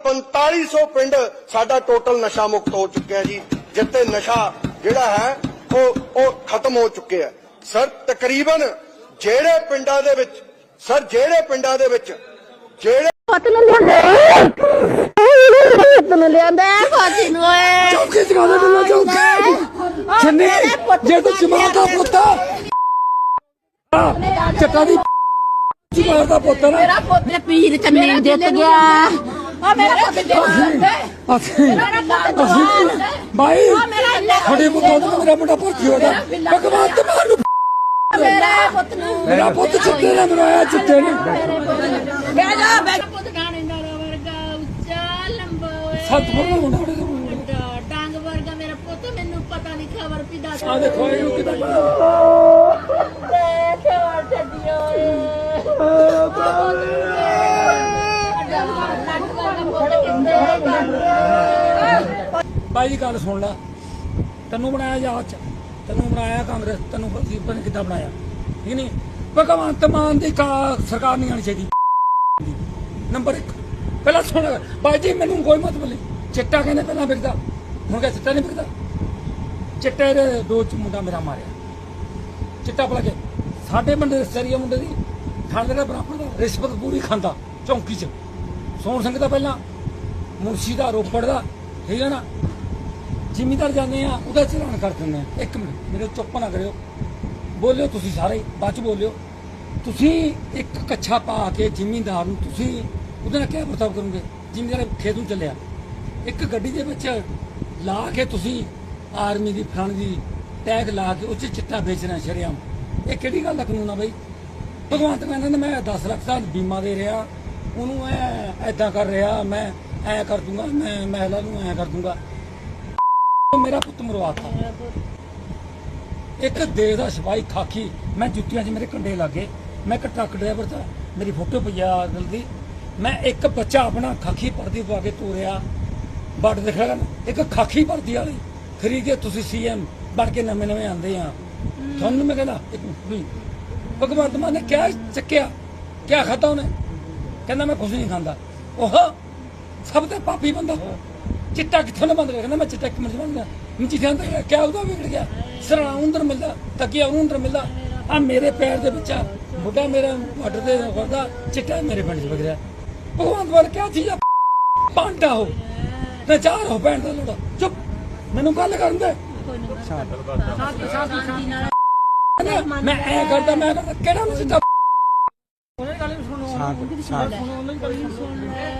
4500 ਪਿੰਡ ਸਾਡਾ ਟੋਟਲ ਨਸ਼ਾ ਮੁਕਤ ਹੋ ਚੁੱਕਿਆ ਜੀ। ਜਿੱਤੇ ਨਸ਼ਾ ਜਿਹੜਾ ਹੈ ਉਹ ਉਹ ਖਤਮ ਹੋ ਚੁੱਕਿਆ ਸਰ ਤਕਰੀਬਨ ਜਿਹੜੇ ਪਿੰਡਾਂ ਦੇ ਵਿੱਚ ਸਰ ਜਿਹੜੇ ਪਿੰਡਾਂ ਦੇ ਵਿੱਚ ਜਿਹੜੇ ਪੁੱਤ ਨੂੰ ਲਿਆਂਦਾ ਪੁੱਤ ਨੂੰ ਲਿਆਂਦਾ ਫਾਜੀ ਨੂੰ ਓਏ। ਚੌਕੀ ਜਗਾ ਦੇ ਮੈਨੂੰ ਚੌਕੀ। ਛੰਨੀ ਜੇ ਤੂੰ ਜਮਾਤ ਦਾ ਪੁੱਤ ਚੱਟਾ ਦੀ ਜਮਾਤ ਦਾ ਪੁੱਤ ਨਾ। ਮੇਰਾ ਪੁੱਤ ਪੀਰ ਚੰਨੀ ਜਿੱਤ ਗਿਆ। ਆ ਮੇਰਾ ਪੁੱਤ ਜਿੱਤ ਅਸੀਂ ਅਸੀਂ ਭਾਈ ਤੁਹਾਡੇ ਪੁੱਤ ਤੋਂ ਮੇਰਾ ਮੁੰਡਾ ਭਰਤੀ ਹੋਇਆ ਭਗਵਾਨ ਤੇ ਮਾਰ ਨੂੰ ਮੇਰਾ ਪੁੱਤ ਨੂੰ। ਮੇਰਾ ਪੁੱਤ ਚਿੱਟੇ ਨੇ। ਮਰਾਇਆ ਚਿੱਟੇ ਨੇ। ਬਹਿ ਜਾ ਬਹਿ ਪੁੱਤ ਗਾਣੇ ਨਾਲ ਵਰਗਾ ਉੱਚਾ ਲੰਬਾ ਓਏ। ਸੱਤ ਫੁੱਟ ਦਾ ਮੁੰਡਾ ਡੰਗ ਵਰਗਾ ਮੇਰਾ ਪੁੱਤ ਮੈਨੂੰ ਪਤਾ ਨਹੀਂ ਖਬਰ ਦੱਸ ਆ ਦੇਖੋ ਇਹਨੂੰ ਕਿਦਾਂ ਛੋੜ ਛੱਡਿਓ ਬਾਈ ਜੀ ਗੱਲ ਸੁਣ ਲੈ। ਤੈਨੂੰ ਬਣਾਇਆ ਯਾਦ ਚ? ਤੈਨੂੰ ਬਣਾਇਆ ਕਾਂਗਰਸ? ਤੈਨੂੰ ਪਤਾ ਨੀ ਕਿੱਦਾਂ ਬਣਾਇਆ। ਠੀਕ ਨਹੀਂ ਭਗਵੰਤ ਮਾਨ ਦੀ ਸਰਕਾਰ ਨਹੀਂ ਆਣੀ ਚਾਹੀਦੀ। ਨੰਬਰ 1 ਪਹਿਲਾਂ ਸੁਣ। ਬਾਈ ਜੀ, ਮੈਨੂੰ ਕੋਈ ਮਤਲਬ ਨਹੀਂ ਚਿੱਟਾ ਕਹਿੰਦੇ ਪਹਿਲਾਂ ਵਿਕਦਾ ਹੁਣ ਕਿਹਾ ਚਿੱਟਾ ਨਹੀਂ ਵਿਕਦਾ ਚਿੱਟੇ ਦੇ ਦੋ ਚ ਮੁੰਡਾ ਮੇਰਾ ਮਾਰਿਆ। ਚਿੱਟਾ ਪਲਾ ਕੇ। ਸਾਡੇ ਮੁੰਡੇ ਦੇ ਸਰੀਆ ਮੁੰਡੇ ਦੀ। ਥਾਣੇ ਦਾ ਬਰਾਬਰ ਦਾ ਰਿਸ਼ਵਤ ਪੂਰੀ ਖਾਂਦਾ। ਚੌਂਕੀ 'ਚ। ਸੋਹਣ ਸਿੰਘ ਦਾ ਪਹਿਲਾਂ। ਮੁਰਸ਼ੀ ਦਾ ਰੋਪੜ ਦਾ, ਠੀਕ ਹੈ ਨਾ? ਜ਼ਿਮੀਦਾਰ ਜਾਂਦੇ ਆ, ਉਹਦਾ ਚਲਾਨ ਕਰ ਦਿੰਦੇ ਆ। ਇੱਕ ਮਿੰਟ, ਮੇਰੇ ਚੁੱਪ ਨਾ ਕਰਿਓ। ਬੋਲਿਓ ਤੁਸੀਂ ਸਾਰੇ, ਬਾਅਦ ਚ ਬੋਲਿਓ। ਤੁਸੀਂ ਇੱਕ ਕੱਛਾ ਪਾ ਕੇ ਜ਼ਿਮੀਂਦਾਰ ਨੂੰ ਤੁਸੀਂ ਉਹਦੇ ਨਾਲ ਕਿਆ ਵਰਤਾਵ ਕਰੋਗੇ? ਜ਼ਿਮੀਦਾਰ ਖੇਤ ਨੂੰ ਚੱਲਿਆ। ਇੱਕ ਗੱਡੀ ਦੇ ਵਿੱਚ ਲਾ ਕੇ ਤੁਸੀਂ ਆਰਮੀ ਦੀ, ਫਲਾਣ ਦੀ ਟੈਗ ਲਾ ਕੇ ਉਹ 'ਚ ਚਿੱਟਾ ਵੇਚਣਾ ਸ਼ਰਿਆਮ। ਇਹ ਕਿਹੜੀ ਗੱਲ ਦਾ ਕਾਨੂੰਨ ਆ ਬਈ? ਭਗਵੰਤ ਮਾਨ ਕਹਿੰਦਾ ਮੈਂ 10 ਲੱਖ ਦਾ ਬੀਮਾ ਦੇ ਰਿਹਾ। ਉਹਨੂੰ ਐ ਐਦਾਂ ਕਰ ਰਿਹਾ, ਮੈਂ ਐ ਕਰ ਦੂੰਗਾ, ਮੈਂ ਮਹਿਲਾ ਨੂੰ ਐ ਕਰ ਦੂੰਗਾ। ਮੇਰਾ ਪੁੱਤ ਮਰਵਾਤਾ। ਇੱਕ ਦੇ ਦਾ ਸਿਪਾਹੀ ਖਾਕੀ, ਮੈਂ ਜੁੱਤੀਆਂ 'ਚ ਮੇਰੇ ਕੰਡੇ ਲੱਗੇ। ਮੈਂ ਇੱਕ ਟਰੱਕ ਡਰਾਈਵਰ ਦਾ, ਮੇਰੀ ਫੋਟੋ ਪਈ ਆ ਮੈਂ ਇੱਕ ਬੱਚਾ ਆਪਣਾ ਖਾਕੀ ਪਰਦੀ ਪਾ ਕੇ ਤੋਰਿਆ। ਬੱਟ ਦਿਖਿਆ ਇੱਕ ਖਾਕੀ ਪਰਦੀ ਵਾਲੀ। ਖਰੀਦੇ ਤੁਸੀਂ ਸੀਐਮ ਬਣ ਕੇ ਨਵੇਂ ਨਵੇਂ ਆਂਦੇ ਆ। ਤੁਹਾਨੂੰ ਮੈਂ ਕਹਿੰਦਾ, ਇੱਕ ਵੀ ਭਗਵੰਤ ਮਾਨ ਨੇ ਕਿਆ ਚੱਕਿਆ? ਕਿਆ ਖਾਤਾ ਉਹਨੇ? ਕਹਿੰਦਾ, ਮੈਂ ਕੁਝ ਨਹੀਂ ਖਾਂਦਾ। ਉਹ ਸਭ ਤੋਂ ਪਾਪੀ ਬੰਦਾ। ਚਿੱਟਾ ਕਿੱਥੋਂ ਨਾ ਬੰਦ ਕਹਿੰਦਾ ਮੈਂ ਚਿੱਟਾ ਇੱਕ ਮਿੰਟ ਬੰਦਾ ਮਿੰਚੀ ਖਾਂਦਾ ਕਿਆ ਉਹਦਾ ਵਿਗੜ ਗਿਆ? ਸਰਾਂ ਅੰਦਰ ਮਿਲਦਾ ਤਕੀਆ ਉਹਨੂੰ ਮਿਲਦਾ। ਆ ਮੇਰੇ ਪੈਰ ਦੇ ਵਿੱਚ ਆ, ਮੇਰਾ ਬਾਰਡਰ ਦੇ ਵਰਦਾ ਚਿੱਟਾ ਮੇਰੇ ਪਿੰਡ 'ਚ ਵਗ ਰਿਹਾ ਭਗਵੰਤ ਮਾਨ ਕਿਆ ਚੀਜ਼ ਆ? ਪਾਂਡਾ ਹੋ ਤੇ ਚਾਰ ਹੋ ਪੈਣ ਦਾ ਲੋੜਾ। ਚੁੱਪ। ਮੈਨੂੰ ਗੱਲ ਕਰਨ ਦੇ। ਮੈਂ ਐ ਕਰਦਾ ਮੈਂ ਕਿਹੜਾ ਨੂੰ ਸਿੱਧਾ ਸੁਣ ਲੈ